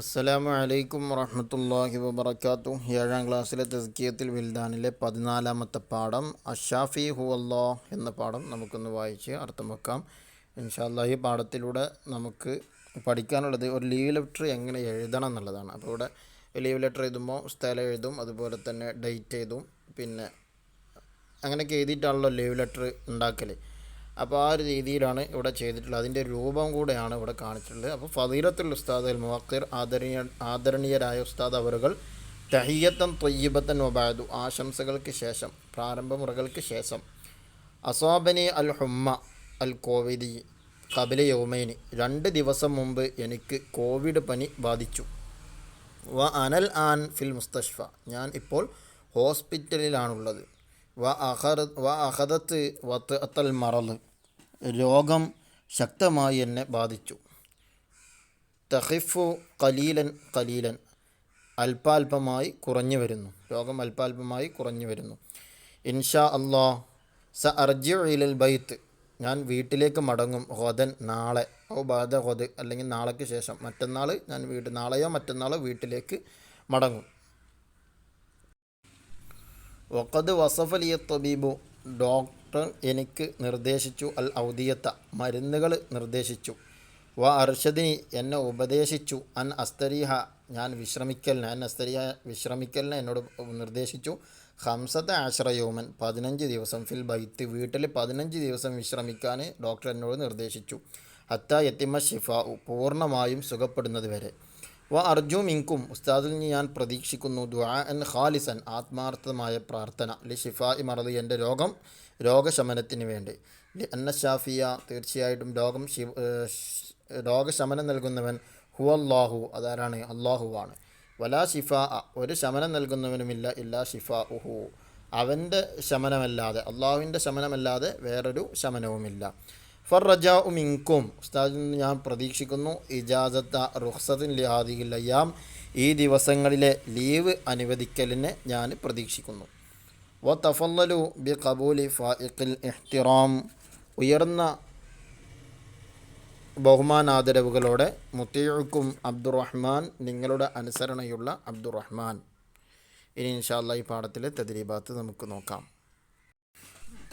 അസ്സലാമു അലൈക്കും വറഹമത്തല്ലാഹി വബർക്കാത്തു ഏഴാം ക്ലാസ്സിലെ തസ്കീയത്തിൽ വിൽദാനിലെ പതിനാലാമത്തെ പാഠം അഷാഫി ഹു അല്ലാ എന്ന പാഠം നമുക്കൊന്ന് വായിച്ച് അർത്ഥം വെക്കാം. ഇൻഷാല്ലാ ഈ പാഠത്തിലൂടെ നമുക്ക് പഠിക്കാനുള്ളത് ഒരു ലീവ് ലെറ്റർ എങ്ങനെ എഴുതണം എന്നുള്ളതാണ്. അപ്പോൾ ഇവിടെ ലീവ് ലെറ്റർ എഴുതുമ്പോൾ സ്ഥലം എഴുതും അതുപോലെ തന്നെ ഡേറ്റ് എഴുതും പിന്നെ അങ്ങനെയൊക്കെ എഴുതിയിട്ടാണല്ലോ ലീവ് ലെറ്റർ ഉണ്ടാക്കൽ അപ്പോൾ ആ ഒരു രീതിയിലാണ് ഇവിടെ ചെയ്തിട്ടുള്ളത്. അതിന്റെ രൂപം കൂടെയാണ് ഇവിടെ കാണിച്ചിട്ടുള്ളത്. അപ്പോൾ ഫതീലത്തുൽ ഉസ്താദ് അൽ ആദരണീയ ആദരണീയരായ ഉസ്താദ് അവറുകൾ തഹിയത്തൻ തൊയ്യബത്തൻ വബാദു ആശംസകൾക്ക് ശേഷം പ്രാരംഭ മുറകൾക്ക് ശേഷം അസോബനി അൽ ഹുമ്മ അൽ കോവിദി കബില യൗമൈനി രണ്ട് ദിവസം മുമ്പ് എനിക്ക് കോവിഡ് പനി ബാധിച്ചു. വ അനൽ ആൻ ഫിൽ മുസ്തഷ്ഫ. ഞാൻ ഇപ്പോൾ ഹോസ്പിറ്റലിലാണുള്ളത്. വ അഹർ വ അഹദത്ത് വത്ത് അത്തൽ മറൽ രോഗം ശക്തമായി എന്നെ ബാധിച്ചു. തഹിഫു കലീലൻ കലീലൻ അല്പാൽപമായി കുറഞ്ഞു വരുന്നു. രോഗം അല്പാൽപമായി കുറഞ്ഞു വരുന്നു. ഇൻഷാ അള്ളാ സ അർജി ഇലൽ ബൈത്ത്. ഞാൻ വീട്ടിലേക്ക് മടങ്ങും. ഹൊതൻ നാളെ. ഓ ബാധ ഹൊത് അല്ലെങ്കിൽ നാളേക്ക് ശേഷം. മറ്റന്നാൾ ഞാൻ വീട്ടിൽ നാളെയോ മറ്റന്നാളോ വീട്ടിലേക്ക് മടങ്ങും. വഖദ് വസഫലിയ തബീബു ഡോക്ടർ എനിക്ക് നിർദ്ദേശിച്ചു. അൽ ഔദിയത്ത. മരുന്നുകൾ നിർദ്ദേശിച്ചു. വ അർഷദിനി എന്നെ ഉപദേശിച്ചു. അൻ അസ്തരീഹ. ഞാൻ വിശ്രമിക്കലിന്. അൻ അസ്തരീഹ വിശ്രമിക്കലിന് എന്നോട് നിർദ്ദേശിച്ചു. ഹംസത്ത് ആശ്രയോമൻ. പതിനഞ്ച് ദിവസം ഫിൽ ബൈത്ത്. വീട്ടിൽ പതിനഞ്ച് ദിവസം വിശ്രമിക്കാൻ ഡോക്ടർ എന്നോട് നിർദ്ദേശിച്ചു. അത്ത എത്തിമ ഷിഫ പൂർണമായും സുഖപ്പെടുന്നത് വരെ. വ അർജു മിങ്കും. ഉസ്താദിൽ നിന്ന് ഞാൻ പ്രതീക്ഷിക്കുന്നു ദുആ എൻ ഖാലിസൻ ആത്മാർത്ഥമായ പ്രാർത്ഥന. ലി ഷിഫായി മറത് എന്റെ രോഗം രോഗശമനത്തിന് വേണ്ടി. ലി അന്ന ഷാഫിയ തീർച്ചയായിട്ടും രോഗം ശിവ രോഗശമനം നൽകുന്നവൻ ഹു അള്ളാഹു അതാരാണ് അള്ളാഹുവാണ് വലാ ഷിഫ ഒരു ശമനം നൽകുന്നവനുമില്ല ഇല്ലാ ഷിഫ ഉഹു അവന്റെ ശമനമല്ലാതെ അള്ളാഹുവിന്റെ ശമനമല്ലാതെ വേറൊരു ശമനവുമില്ല. ഫർ ഉമിങ്കും മിങ്കും ഉസ്താദിൽ നിന്ന് ഞാൻ പ്രതീക്ഷിക്കുന്നു ഇജാസത്ത റുഹ്സത്തിൻ ലിഹാദിൽ അയ്യാം. ഈ ദിവസങ്ങളിലെ ലീവ് അനുവദിക്കലിനെ ഞാൻ പ്രതീക്ഷിക്കുന്നു. വ തഫല്ലലു ബി കബൂലി ഫായിഖിൽ ഇഹ്തിറാം. ഉയർന്ന ബഹുമാനാദരവുകളോടെ മുത്തീഴുക്കും അബ്ദുറഹ്മാൻ നിങ്ങളുടെ അനുസരണയുള്ള അബ്ദുറഹ്മാൻ. ഇനി ഇൻഷാല്ല ഈ പാഠത്തിലെ തദ്രീബാത്ത് നമുക്ക് നോക്കാം.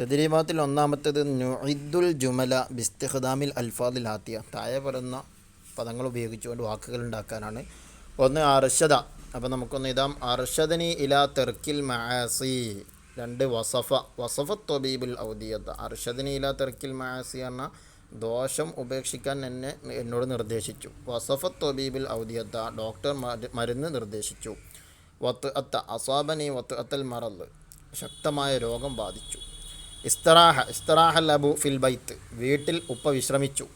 തദ്രീബാത്തിൽ ഒന്നാമത്തേത് നുഇദ്ദുൽ ജുമല ബിസ്തിഖ്ദാമിൽ അൽഫാദിൽ ഹാത്തിയ. താഴെ പറയുന്ന പദങ്ങൾ ഉപയോഗിച്ചുകൊണ്ട് വാക്കുകൾ ഉണ്ടാക്കാനാണ്. ഒന്ന് അർഷദ അപ്പോൾ നമുക്കൊന്ന് ഇതാം. അർഷദനി ഇല തെർക്കിൽ മഹാസി രണ്ട് വസഫ. വസഫ തൊബീബുൽ ഔദിയത. അർഷദനി ഇല തെർക്കിൽ മഹാസി എന്ന ദോഷം ഉപേക്ഷിക്കാൻ എന്നെ എന്നോട് നിർദ്ദേശിച്ചു. വസഫ തൊബീബുൽ ഔദിയത്ത ഡോക്ടർ മരുന്ന് നിർദ്ദേശിച്ചു. വത്ത് അത്ത അസാബനി വത്ത് അത്തൽ മറൽ ശക്തമായ രോഗം ബാധിച്ചു. ഇസ്തറാഹ ഇസ്തറാഹ ലബു ഫിൽ ബൈത്ത്. വീട്ടിൽ ഉപ്പ വിശ്രമിച്ചു.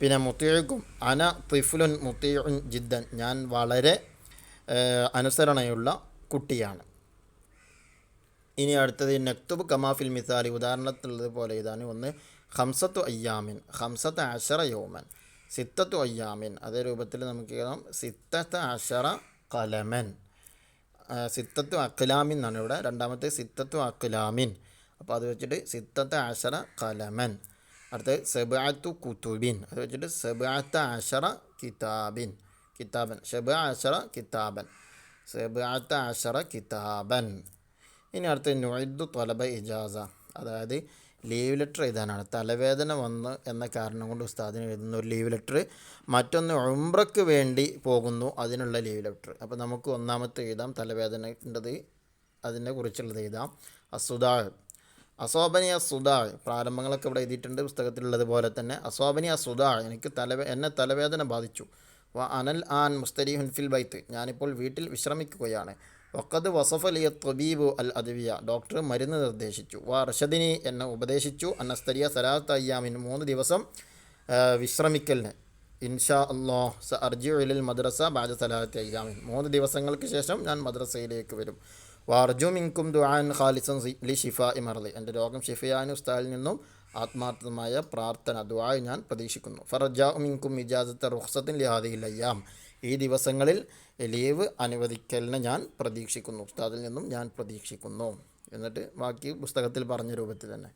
പിന്നെ മുത്തിയക്കും അന തിഫുലുൻ മുത്തീഴുൻ ജിദ്ദൻ. ഞാൻ വളരെ അനുസരണയുള്ള കുട്ടിയാണ്. ഇനി അടുത്തത് നക്തുബ് കമാഫിൽ മിസാലി. ഉദാഹരണത്തിലുള്ളത് പോലെ ഇതാണ്. ഒന്ന് ഹംസത്തു അയ്യാമിൻ. ഹംസത്ത് അഷറ യോമൻ. സിത്തത്തു അയ്യാമിൻ. അതേ രൂപത്തിൽ നമുക്ക് കേൾക്കാം സിത്തത്ത് അഷറ കലമൻ. സിത്തത്തു അക്ലാമിൻ എന്നാണ് ഇവിടെ. രണ്ടാമത്തെ സിത്തത്തു അക്ലാമിൻ അപ്പോൾ അത് വെച്ചിട്ട് സിത്തത്ത് ആശറ കലമൻ. അടുത്തത് സെബാത്തു കുത്തുബിൻ അത് വെച്ചിട്ട് സെബാത്ത ആശറ കിതാബിൻ. കിതാബൻ. ഷെബ ആശറ കിതാബൻ. സെബാത്ത ആശറ കിതാബൻ. ഇനി അടുത്ത നൊയ്ദു തൊലബ ഇജാസ. അതായത് ലീവ് ലെറ്റർ എഴുതാനാണ്. തലവേദന വന്ന് എന്ന കാരണം കൊണ്ട് ഉസ്താദിന് എഴുതുന്ന ഒരു ലീവ് ലെറ്റർ. മറ്റൊന്ന് ഉംറയ്ക്ക് വേണ്ടി പോകുന്നു അതിനുള്ള ലീവ് ലെറ്റർ. അപ്പോൾ നമുക്ക് ഒന്നാമത്തെ എഴുതാം. തലവേദനേണ്ടത് അതിനെ കുറിച്ചുള്ളത് എഴുതാം. അസുദാ അസോബനി അസുദാ പ്രാരംഭങ്ങളൊക്കെ ഇവിടെ എഴുതിയിട്ടുണ്ട് പുസ്തകത്തിലുള്ളത് പോലെ തന്നെ. അസോബനി അസുദാ എനിക്ക് തലവേ എന്നെ തലവേദന ബാധിച്ചു. വ അനൽ ആൻ മുസ്തരീഹുൻ ഫിൽ ബൈത്ത്. ഞാനിപ്പോൾ വീട്ടിൽ വിശ്രമിക്കുകയാണ്. വക്കത് വസഫലിയ തൊബീബു അൽ അദ്വിയ. ഡോക്ടർ മരുന്ന് നിർദ്ദേശിച്ചു. വ റഷദിനി എന്നെ ഉപദേശിച്ചു. അന്നസ്തരിയ സലാത്ത് അയ്യാമിൻ മൂന്ന് ദിവസം വിശ്രമിക്കലിന്. ഇൻഷാ അല്ലോ സ അർജു മദ്രസ ബാജ സലാത്ത് അയ്യാമിൻ. മൂന്ന് ദിവസങ്ങൾക്ക് ശേഷം ഞാൻ മദ്രസയിലേക്ക് വരും. വാർജു മിൻകും ദുആൻ ഖാലിസൻ ലി ഷിഫ ഇമർലി എന്റെ രോഗം ഷിഫയാൻ ഉസ്താദിൽ നിന്നും ആത്മാർത്ഥമായ പ്രാർത്ഥന ദുആ ഞാൻ പ്രതീക്ഷിക്കുന്നു. ഫറജാ മിൻകും ഇജാസത്തെ റുഖ്സത്തിൻ ലിഹാദിൽ അയ്യാം ഈ ദിവസങ്ങളിൽ ലീവ് അനുവദിക്കലിനെ ഞാൻ പ്രതീക്ഷിക്കുന്നു. ഉസ്താദിൽ നിന്നും ഞാൻ പ്രതീക്ഷിക്കുന്നു. എന്നിട്ട് ബാക്കി പുസ്തകത്തിൽ പറഞ്ഞ രൂപത്തിൽ തന്നെ.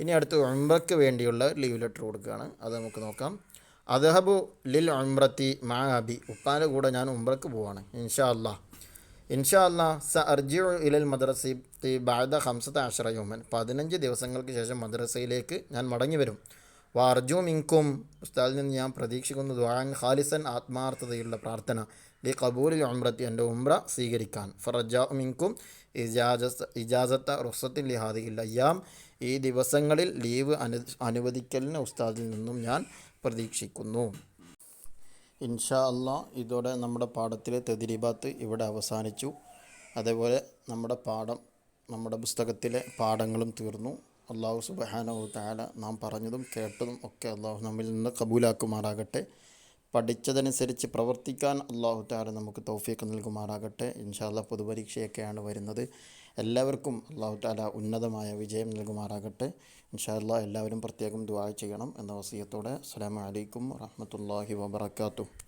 ഇനി അടുത്ത് ഉംറയ്ക്ക് വേണ്ടിയുള്ള ലീവ് ലെറ്റർ കൊടുക്കുകയാണ്. അത് നമുക്ക് നോക്കാം. അദഹബു ലിൽ ഉംറത്തി മാ അബി. ഉപ്പാന്റെ കൂടെ ഞാൻ ഉംറയ്ക്ക് പോവാണ്. ഇൻഷാ അല്ലാ ഇൻഷാ അല്ലാ സ അർജിഉ ഇലൽ മദ്രസി തി ബാദ ഹംസത്ത് ആശ്രയോമൻ പതിനഞ്ച് ദിവസങ്ങൾക്ക് ശേഷം മദ്രസയിലേക്ക് ഞാൻ മടങ്ങി വരും. വാർജു മിങ്കും. ഉസ്താദിൽ നിന്ന് ഞാൻ പ്രതീക്ഷിക്കുന്നു ദ്വാൻ ഖാലിസൻ ആത്മാർത്ഥതയുള്ള പ്രാർത്ഥന. ലി കബൂലിൽ അമ്രത്തി എന്റെ ഉംറ സ്വീകരിക്കാൻ. ഫറജാ മിങ്കും. ഇജാജസ് ഇജാസത്ത റുസത്തിൻ ലിഹാദിയില്ല അയ്യാം. ഈ ദിവസങ്ങളിൽ ലീവ് അനു അനുവദിക്കലിന് ഉസ്താദിൽ നിന്നും ഞാൻ പ്രതീക്ഷിക്കുന്നു. ഇൻഷാ അല്ല ഇതോടെ നമ്മുടെ പാഠത്തിലെ തെതിരിബാത്ത് ഇവിടെ അവസാനിച്ചു. അതേപോലെ നമ്മുടെ പാഠം നമ്മുടെ പുസ്തകത്തിലെ പാഠങ്ങളും തീർന്നു. അള്ളാഹു സുബഹാനഹു താല നാം പറഞ്ഞതും കേട്ടതും ഒക്കെ അള്ളാഹു നമ്മിൽ നിന്ന് കബൂലാക്കുമാറാകട്ടെ. പഠിച്ചതനുസരിച്ച് പ്രവർത്തിക്കാൻ അള്ളാഹു താല നമുക്ക് തൗഫീഖ് നൽകുമാറാകട്ടെ. ഇൻഷാല്ല പൊതുപരീക്ഷയൊക്കെയാണ് വരുന്നത്. എല്ലാവർക്കും അള്ളാഹു താല ഉന്നതമായ വിജയം നൽകുമാറാകട്ടെ. ഇൻഷാല്ല എല്ലാവരും പ്രത്യേകം ദുആ ചെയ്യണം എന്ന വസീയത്തോടെ. അസ്സാം അലൈക്കും വാഹമത്തല്ലാഹി വബറകാതുഹു.